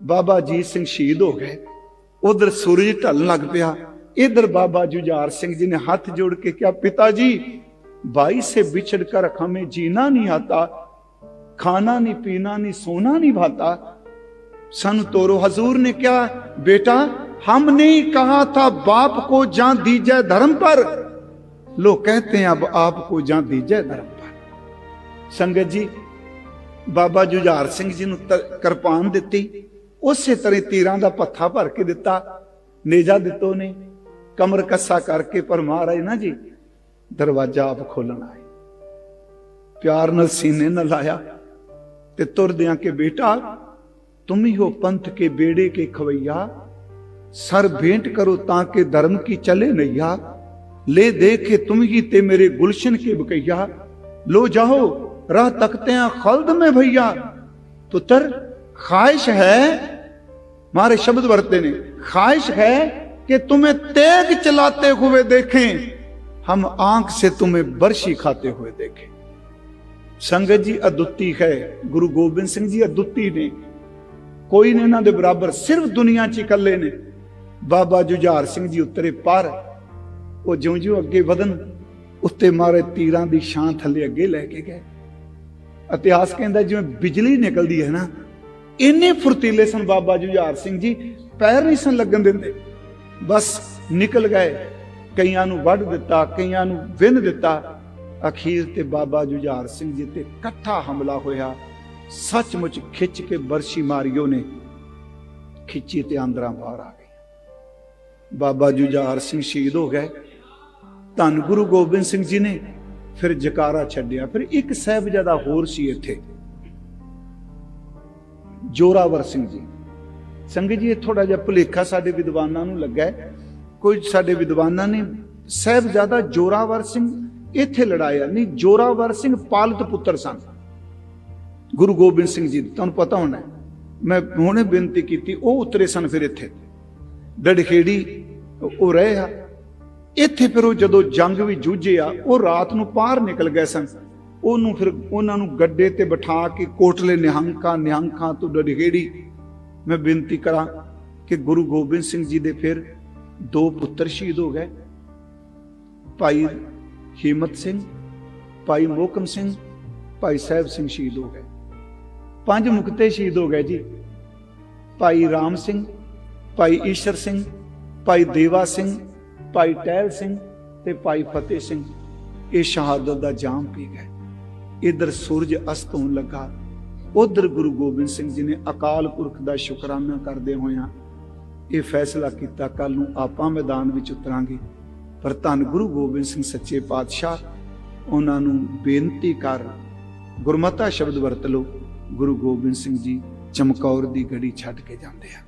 ਬਾਬਾ ਜੀਤ ਸਿੰਘ ਸ਼ਹੀਦ ਹੋ ਗਏ ਉਧਰ ਸੂਰਜ ਢਲਣ ਲੱਗ ਪਿਆ ਇਧਰ ਬਾਬਾ ਜੁਝਾਰ ਸਿੰਘ ਜੀ ਨੇ ਹੱਥ ਜੋੜ ਕੇ ਕਿਹਾ ਪਿਤਾ ਜੀ भाई से बिछड़ कर हमें जीना नहीं आता खाना नहीं पीना नहीं सोना नहीं भाता सन तोरो हजूर ने क्या बेटा हमने ही कहा था बाप को जान दीजिए धर्म पर लोग कहते हैं अब आपको जान दीजिए धर्म पर संगत जी ਬਾਬਾ ਜੁਝਾਰ ਸਿੰਘ ਜੀ ਨੂੰ ਤ- ਕਿਰਪਾਨ ਦਿੱਤੀ ਉਸੇ ਤਰ੍ਹਾਂ ਤੀਰਾਂ ਦਾ ਪੱਥਾ ਭਰ ਕੇ ਦਿੱਤਾ ਨੇਜਾ ਦਿੱਤੋ ਨੇ ਕਮਰ ਕੱਸਾ ਕਰਕੇ ਪਰ ਮਹਾਰਾਜ ਨਾ ਜੀ ਦਰਵਾਜ਼ਾ ਆਪ ਖੋਲਣ ਆਏ ਪਿਆਰ ਨਾਲ ਸੀਨੇ ਨਾਲ ਲਾਇਆ ਤੇ ਤੁਰਦਿਆਂ ਕਿ ਬੇਟਾ ਤੁਮ ਹੀ ਹੋ ਪੰਥ ਕੇ ਬੇੜੇ ਕੇ ਖਵਈਆ ਸਰ ਭੇਂਟ ਕਰੋ ਤਾਂ ਕਿ ਧਰਮ ਕੀ ਚਲੇ ਨਈਆ ले देखे तुम ही ते मेरे गुलशन के बकैया लो जाओ राह तकते हैं खल्द में भैया तो तर ख्वाहिश है मारे शब्द बरते ने ख्वाहिश है कि तुम्हें तेग चलाते हुए देखें हम आंख से तुम्हें बरशी खाते हुए देखें ਸੰਗਤ ਜੀ ਅਦੁੱਤੀ ਹੈ ਗੁਰੂ ਗੋਬਿੰਦ ਸਿੰਘ ਜੀ ਅਦੁੱਤੀ ਨੇ ਕੋਈ ਨਹੀਂ ਇਹਨਾਂ ਦੇ ਬਰਾਬਰ ਸਿਰਫ ਦੁਨੀਆ 'ਚ ਹੀ ਇਕੱਲੇ ਨੇ ਬਾਬਾ ਜੁਝਾਰ ਸਿੰਘ ਜੀ ਉਤਰੇ ਪਰ ਉਹ ਜਿਉਂ-ਜਿਉਂ ਅੱਗੇ ਵਧਨ ਉੱਤੇ ਮਾਰੇ ਤੀਰਾਂ ਦੀ ਛਾਂ ਥੱਲੇ ਅੱਗੇ ਲੈ ਕੇ ਗਏ ਇਤਿਹਾਸ ਕਹਿੰਦਾ ਜਿਵੇਂ ਬਿਜਲੀ ਨਿਕਲਦੀ ਹੈ ਨਾ ਇੰਨੇ ਫੁਰਤੀਲੇ ਸਨ ਬਾਬਾ ਜੁਝਾਰ ਸਿੰਘ ਜੀ, ਪੈਰ ਨਹੀਂ ਸਨ ਲੱਗਣ ਦਿੰਦੇ। ਬਸ ਨਿਕਲ ਗਏ, ਕਈਆਂ ਨੂੰ ਵੱਢ ਦਿੱਤਾ, ਕਈਆਂ ਨੂੰ ਵਿੰਨ ਦਿੱਤਾ। ਅਖੀਰ ਤੇ ਬਾਬਾ ਜੁਝਾਰ ਸਿੰਘ ਜੀ ਤੇ ਇਕੱਠਾ ਹਮਲਾ ਹੋਇਆ। ਸੱਚਮੁੱਚ ਖਿੱਚ ਕੇ ਬਰਸ਼ੀ ਮਾਰੀਓ ਨੇ ਖਿੱਚੀ ਤੇ ਆਂਦਰਾਂ ਬਾਹਰ ਆ ਗਈ। ਬਾਬਾ ਜੁਝਾਰ ਸਿੰਘ ਸ਼ਹੀਦ ਹੋ ਗਏ। ਧੰਨ ਗੁਰੂ ਗੋਬਿੰਦ ਸਿੰਘ ਜੀ ਨੇ ਫਿਰ ਜਕਾਰਾ ਛੱਡਿਆ। ਫਿਰ ਇੱਕ ਸਾਹਿਬਜ਼ਾਦਾ ਹੋਰ ਸੀ ਇੱਥੇ। ਜੋਰਾਵਰ ਸਿੰਘ ਜੀ। ਸੰਗਤ ਜੀ, ਇਹ ਥੋੜਾ ਜਿਹਾ ਭੁਲੇਖਾ ਸਾਡੇ ਵਿਦਵਾਨਾਂ ਨੂੰ ਲੱਗਾ ਕੋਈ ਸਾਡੇ ਵਿਦਵਾਨਾਂ ਨੇ ਸਾਹਿਬਜ਼ਾਦਾ ਜੋਰਾਵਰ ਸਿੰਘ ਇੱਥੇ ਲੜਾਇਆ ਨਹੀਂ, ਜੋਰਾਵਰ ਸਿੰਘ ਪਾਲਤ ਪੁੱਤਰ ਸਨ। ਗੁਰੂ ਗੋਬਿੰਦ ਸਿੰਘ ਜੀ, ਤੁਹਾਨੂੰ ਪਤਾ ਹੋਣਾ ਮੈਂ ਹੁਣੇ ਬੇਨਤੀ ਕੀਤੀ, ਉਹ ਉਤਰੇ ਸਨ ਫਿਰ ਇੱਥੇ। ਡੜਖੇੜੀ ਉਹ ਰਹੇ ਆ। ਇੱਥੇ ਫਿਰ ਉਹ ਜਦੋਂ ਜੰਗ ਵੀ ਜੂਝੇ ਆ, ਉਹ ਰਾਤ ਨੂੰ ਪਾਰ ਨਿਕਲ ਗਏ ਸਨ। ਉਹਨੂੰ ਫਿਰ ਉਹਨਾਂ ਨੂੰ ਗੱਡੇ ਤੇ ਬਿਠਾ ਕੇ ਕੋਟਲੇ ਨਿਹੰਕਾਂ ਨਿਹੰਕਾਂ ਤੋਂ ਡੜਖੇੜੀ ਮੈਂ ਬੇਨਤੀ ਕਰਾਂ ਕਿ ਗੁਰੂ ਗੋਬਿੰਦ ਸਿੰਘ ਜੀ ਦੇ ਫਿਰ ਦੋ ਪੁੱਤਰ ਸ਼ਹੀਦ ਹੋ ਗਏ। ਭਾਈ ਹਿੰਮਤ ਸਿੰਘ, ਭਾਈ ਮੋਕਮ ਸਿੰਘ, ਭਾਈ ਸਾਹਿਬ ਸਿੰਘ ਸ਼ਹੀਦ ਹੋ ਗਏ। ਪੰਜ ਮੁਕਤੇ ਸ਼ਹੀਦ ਹੋ ਗਏ ਜੀ। ਭਾਈ ਰਾਮ ਸਿੰਘ, ਭਾਈ ਈਸ਼ਰ ਸਿੰਘ, ਭਾਈ ਦੇਵਾ ਸਿੰਘ, ਭਾਈ ਟਹਿਲ ਸਿੰਘ ਤੇ ਭਾਈ ਫਤਿਹ ਸਿੰਘ। ਇਹ ਸ਼ਹਾਦਤ ਦਾ ਜਾਮ ਪੀ ਗਏ। ਇਧਰ ਸੂਰਜ ਅਸਤ ਹੋਣ ਲੱਗਾ। ਉਧਰ ਗੁਰੂ ਗੋਬਿੰਦ ਸਿੰਘ ਜੀ ਨੇ ਅਕਾਲ ਪੁਰਖ ਦਾ ਸ਼ੁਕਰਾਨਾ ਕਰਦੇ ਹੋਇਆਂ ਇਹ ਫੈਸਲਾ ਕੀਤਾ ਕੱਲ ਨੂੰ ਆਪਾਂ ਮੈਦਾਨ ਵਿੱਚ ਉਤਰਾਂਗੇ। ਪਰ ਧੰਨ ਗੁਰੂ ਗੋਬਿੰਦ ਸਿੰਘ ਸੱਚੇ ਪਾਤਸ਼ਾਹ, ਉਹਨਾਂ ਨੂੰ ਬੇਨਤੀ ਕਰ, ਗੁਰਮਤਾ ਸ਼ਬਦ ਵਰਤ ਲਓ। ਗੁਰੂ ਗੋਬਿੰਦ ਸਿੰਘ ਜੀ ਚਮਕੌਰ ਦੀ ਗੜੀ ਛੱਡ ਕੇ ਜਾਂਦੇ ਆ